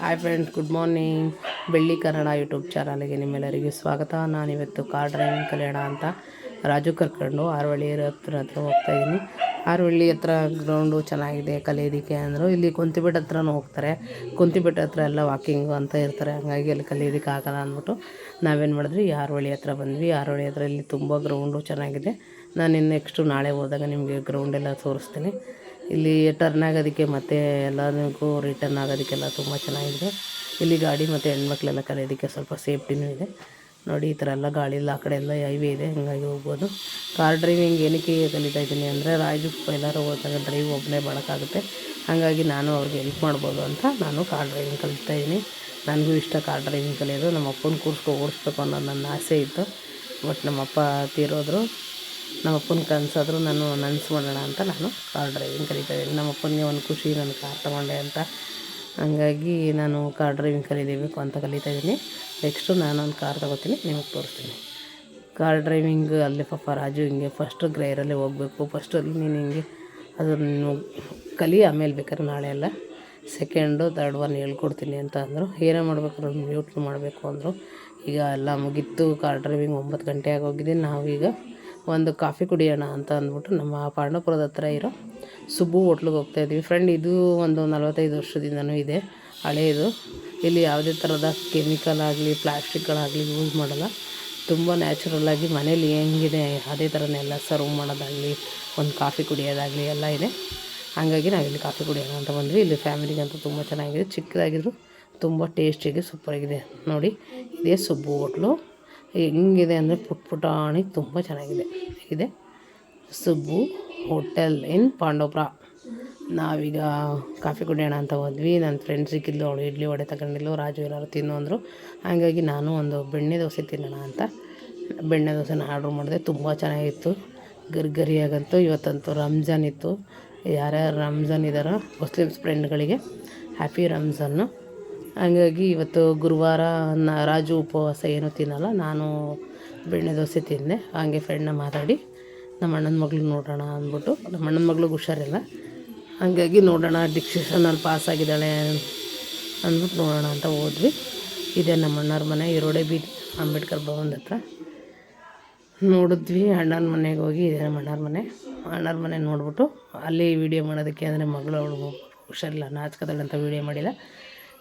Hi friends good morning ಬೆಳ್ಳಿ Kannada YouTube ಚಾನಲ್ಗೆ ನಿಮ್ಮೆಲ್ಲರಿಗೂ ಸ್ವಾಗತ. ನಾನಿವತ್ತು ಕಾರ್ ಡ್ರೈವಿಂಗ್ ಕಲ್ಯಾಣ ಅಂತ ರಾಜು ಕರ್ಕೊಂಡು ಆರವಳ್ಳಿ ಹತ್ರ ಹತ್ರ ಹೋಗ್ತಾಯಿದ್ದೀನಿ ಆರವಳ್ಳಿ ಹತ್ರ ಗ್ರೌಂಡು ಚೆನ್ನಾಗಿದೆ, ಕಲಿಯೋದಕ್ಕೆ ಅಂದರು ಇಲ್ಲಿ ಕುಂತಿಬೆಟ್ಟ ಹತ್ರನೂ ಹೋಗ್ತಾರೆ. ಕುಂತಿಬೆಟ್ಟ ಹತ್ರ ಎಲ್ಲ ವಾಕಿಂಗು ಅಂತ ಇರ್ತಾರೆ. ಹಾಗಾಗಿ ಅಲ್ಲಿ ಕಲಿಯೋದಕ್ಕೆ ಆಗಲ್ಲ ಅಂದ್ಬಿಟ್ಟು ನಾವೇನು ಮಾಡಿದ್ವಿ ಆರುವಳ್ಳಿ ಹತ್ರ ಬಂದ್ವಿ. ಆರವಳ್ಳಿ ಹತ್ರ ಇಲ್ಲಿ ತುಂಬ ಗ್ರೌಂಡು ಚೆನ್ನಾಗಿದೆ. ನಾನು ಇನ್ನು ನೆಕ್ಸ್ಟು ನಾಳೆ ಹೋದಾಗ ನಿಮಗೆ ಗ್ರೌಂಡೆಲ್ಲ ತೋರಿಸ್ತೀನಿ. ಇಲ್ಲಿ ಟರ್ನ್ ಆಗೋದಕ್ಕೆ ಮತ್ತು ಎಲ್ಲದಕ್ಕೂ ರಿಟರ್ನ್ ಆಗೋದಕ್ಕೆಲ್ಲ ತುಂಬ ಚೆನ್ನಾಗಿದೆ. ಇಲ್ಲಿ ಗಾಡಿ ಮತ್ತು ಹೆಣ್ಮಕ್ಳೆಲ್ಲ ಕಲಿಯೋದಕ್ಕೆ ಸ್ವಲ್ಪ ಸೇಫ್ಟಿನೂ ಇದೆ. ನೋಡಿ, ಈ ಥರ ಎಲ್ಲ ಗಾಳಿ ಇಲ್ಲ ಆ ಕಡೆ ಎಲ್ಲ ಹೈವೇ ಇದೆ, ಹಂಗಾಗಿ ಹೋಗ್ಬೋದು. ಕಾರ್ ಡ್ರೈವಿಂಗ್ ಏನಕ್ಕೆ ಕಲಿತಾ ಇದ್ದೀನಿ ಅಂದರೆ, ರಾಜು ಎಲ್ಲರೂ ಹೋದಾಗ ಡ್ರೈವ್ ಒಬ್ಬನೇ ಮಾಡೋಕ್ಕಾಗುತ್ತೆ. ಹಾಗಾಗಿ ನಾನು ಅವ್ರಿಗೆ ಹೆಲ್ಪ್ ಮಾಡ್ಬೋದು ಅಂತ ನಾನು ಕಾರ್ ಡ್ರೈವಿಂಗ್ ಕಲಿತಾ ಇದ್ದೀನಿ. ನನಗೂ ಇಷ್ಟ ಕಾರ್ ಡ್ರೈವಿಂಗ್ ಕಲಿಯೋದು. ನಮ್ಮ ಅಪ್ಪನ ಕೂರಿಸ್ಕೊ ಓಡಿಸ್ಬೇಕು ಅನ್ನೋದು ನನ್ನ ಆಸೆ ಇತ್ತು. ಬಟ್ ನಮ್ಮಪ್ಪ ತೀರೋದ್ರು. ನಮ್ಮ ಅಪ್ಪನ ಕನಸಾದರೂ ನಾನು ನನಸ್ಕೊಳ್ಳೋಣ ಅಂತ ನಾನು ಕಾರ್ ಡ್ರೈವಿಂಗ್ ಕಲಿತಾ ಇದ್ದೀನಿ ನಮ್ಮ ಅಪ್ಪನಿಗೆ ಒಂದು ಖುಷಿ, ನಾನು ಕಾರ್ ತೊಗೊಂಡೆ ಅಂತ. ಹಂಗಾಗಿ ನಾನು ಕಾರ್ ಡ್ರೈವಿಂಗ್ ಕಲಿಯಬೇಕು ಅಂತ ಕಲಿತಾ ಇದ್ದೀನಿ ನೆಕ್ಸ್ಟು ಒಂದು ಕಾರ್ ತೊಗೋತೀನಿ, ನಿಮಗೆ ತೋರಿಸ್ತೀನಿ. ಕಾರ್ ಡ್ರೈವಿಂಗ್ ಅಲ್ಲಿ ಪಾಪ ರಾಜು ಹಿಂಗೆ ಫಸ್ಟು ಗ್ರೈರಲ್ಲೇ ಹೋಗಬೇಕು. ಫಸ್ಟಲ್ಲಿ ನೀನು ಹಿಂಗೆ ಅದನ್ನು ಕಲಿ, ಆಮೇಲೆ ಬೇಕಾದ್ರೆ ನಾಳೆ ಎಲ್ಲ ಸೆಕೆಂಡು ತರ್ಡ್ ಒನ್ ಹೇಳ್ಕೊಡ್ತೀನಿ ಅಂತ ಅಂದರು. ಏನೇ ಮಾಡ್ಬೇಕಾದ್ರೆ ಮ್ಯೂಟ್ ಮಾಡಬೇಕು ಅಂದರು. ಈಗ ಎಲ್ಲ ಮುಗೀತು, ಕಾರ್ ಡ್ರೈವಿಂಗ್ ಒಂಬತ್ತು ಗಂಟೆ ಆಗೋಗಿದೆ. ನಾವೀಗ ಒಂದು ಕಾಫಿ ಕುಡಿಯೋಣ ಅಂತ ಅಂದ್ಬಿಟ್ಟು ನಮ್ಮ ಪಾಂಡವಪುರದ ಹತ್ರ ಇರೋ ಸುಬ್ಬು ಹೋಟ್ಲಿಗೆ ಹೋಗ್ತಾಯಿದ್ವಿ ಫ್ರೆಂಡ್ ಇದು ಒಂದು ನಲವತ್ತೈದು ವರ್ಷದಿಂದನೂ ಇದೆ. ಹಳೆಯದು ಇಲ್ಲಿ ಯಾವುದೇ ಥರದ ಕೆಮಿಕಲ್ ಆಗಲಿ, ಪ್ಲಾಸ್ಟಿಕ್ಗಳಾಗಲಿ ಯೂಸ್ ಮಾಡಲ್ಲ. ತುಂಬ ನ್ಯಾಚುರಲ್ಲಾಗಿ ಮನೇಲಿ ಹೆಂಗಿದೆ, ಅದೇ ಥರನೇ ಎಲ್ಲ ಸರ್ವ್ ಮಾಡೋದಾಗಲಿ, ಒಂದು ಕಾಫಿ ಕುಡಿಯೋದಾಗಲಿ ಎಲ್ಲ ಇದೆ. ಹಾಗಾಗಿ ನಾವಿಲ್ಲಿ ಕಾಫಿ ಕುಡಿಯೋಣ ಅಂತ ಬಂದ್ವಿ. ಇಲ್ಲಿ ಫ್ಯಾಮಿಲಿಗಂತೂ ತುಂಬ ಚೆನ್ನಾಗಿದೆ. ಚಿಕ್ಕದಾಗಿದ್ರು ತುಂಬ ಟೇಸ್ಟಿಗೆ ಸೂಪರಾಗಿದೆ ನೋಡಿ, ಇದೇ ಸುಬ್ಬು ಹೋಟ್ಲು. ಹೆಂಗಿದೆ ಅಂದರೆ ಪುಟ್ ಪುಟಾಣಿ ತುಂಬ ಚೆನ್ನಾಗಿದೆ. ಇದೆ ಸುಬ್ಬು ಹೋಟೆಲ್ ಇನ್ ಪಾಂಡವಪುರ ನಾವೀಗ ಕಾಫಿ ಕುಡಿಯೋಣ ಅಂತ ಹೋದ್ವಿ. ನನ್ನ ಫ್ರೆಂಡ್ ಸಿಕ್ಕಿದ್ಲು, ಅವಳು ಇಡ್ಲಿ ವಡೆ ತಗೊಂಡಿದ್ಲು, ರಾಜು ಏನಾದ್ರು ತಿನ್ನು ಅಂದರು. ಹಾಗಾಗಿ ನಾನು ಒಂದು ಬೆಣ್ಣೆ ದೋಸೆ ತಿನ್ನೋಣ ಅಂತ ಬೆಣ್ಣೆ ದೋಸೆನ ಆರ್ಡ್ರ್ ಮಾಡಿದೆ. ತುಂಬ ಚೆನ್ನಾಗಿತ್ತು. ಗರಿ ಗರಿಯಾಗಂತೂ ಇವತ್ತಂತೂ ರಂಜಾನ್ ಇತ್ತು. ಯಾರ್ಯಾರು ರಂಜಾನ್ ಇದ್ದಾರೋ ಮುಸ್ಲಿಮ್ಸ್ ಫ್ರೆಂಡ್ಗಳಿಗೆ ಹ್ಯಾಪಿ ರಂಜಾನು. ಹಂಗಾಗಿ ಇವತ್ತು ಗುರುವಾರ ನ ರಾಜು ಉಪವಾಸ ಏನೂ ತಿನ್ನಲ್ಲ, ನಾನು ಬೆಣ್ಣೆ ದೋಸೆ ತಿಂದೆ. ಹಾಗೆ ಫ್ರೆಂಡ್ನ ಮಾತಾಡಿ ನಮ್ಮ ಅಣ್ಣನ ಮಗಳು ನೋಡೋಣ ಅಂದ್ಬಿಟ್ಟು ನಮ್ಮ ಅಣ್ಣನ ಮಗ್ಳಿಗೆ ಹುಷಾರಿಲ್ಲ. ಹಾಗಾಗಿ ನೋಡೋಣ ಡಿಕ್ಷನಲ್ಲಿ ಪಾಸ್ ಆಗಿದ್ದಾಳೆ ಅಂದ್ಬಿಟ್ಟು ನೋಡೋಣ ಅಂತ ಹೋದ್ವಿ. ಇದೆ ನಮ್ಮ ಅಣ್ಣವ್ರ ಮನೆ ಇರೋಡೆ ಬೀದಿ, ಅಂಬೇಡ್ಕರ್ ಭವನ್ ಹತ್ರ. ನೋಡಿದ್ವಿ, ಅಣ್ಣನ ಮನೆಗೆ ಹೋಗಿ ಇದೆ ನಮ್ಮ ಅಣ್ಣವ್ರ ಮನೆ. ಅಣ್ಣವ್ರ ಮನೆ ನೋಡ್ಬಿಟ್ಟು, ಅಲ್ಲಿ ವೀಡಿಯೋ ಮಾಡೋದಕ್ಕೆ ಅಂದರೆ ಮಗಳು ಅವಳು ಹುಷಾರಿಲ್ಲ ನಾಚ್ಕದಳು ಅಂತ ವೀಡಿಯೋ ಮಾಡಿಲ್ಲ.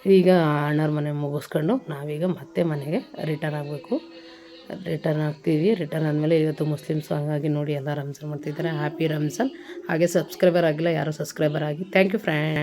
ಈಗ ಅಣ್ಣರ ಮನೆ ಮುಗಿಸ್ಕೊಂಡು ನಾವೀಗ ಮತ್ತೆ ಮನೆಗೆ ರಿಟರ್ನ್ ಆಗಬೇಕು. ರಿಟರ್ನ್ ಆಗ್ತೀವಿ. ರಿಟರ್ನ್ ಆದಮೇಲೆ ಇವತ್ತು ಮುಸ್ಲಿಮ್ಸ್ ಹಂಗಾಗಿ ನೋಡಿ ಎಲ್ಲ ರಂಜಾನ್ ಮಾಡ್ತಿದ್ದಾರೆ. ಹ್ಯಾಪಿ ರಂಜಾನ್ ಹಾಗೆ ಸಬ್ಸ್ಕ್ರೈಬರ್ ಆಗಿಲ್ಲ ಯಾರು ಸಬ್ಸ್ಕ್ರೈಬರ್ ಆಗಿ. Thank you friend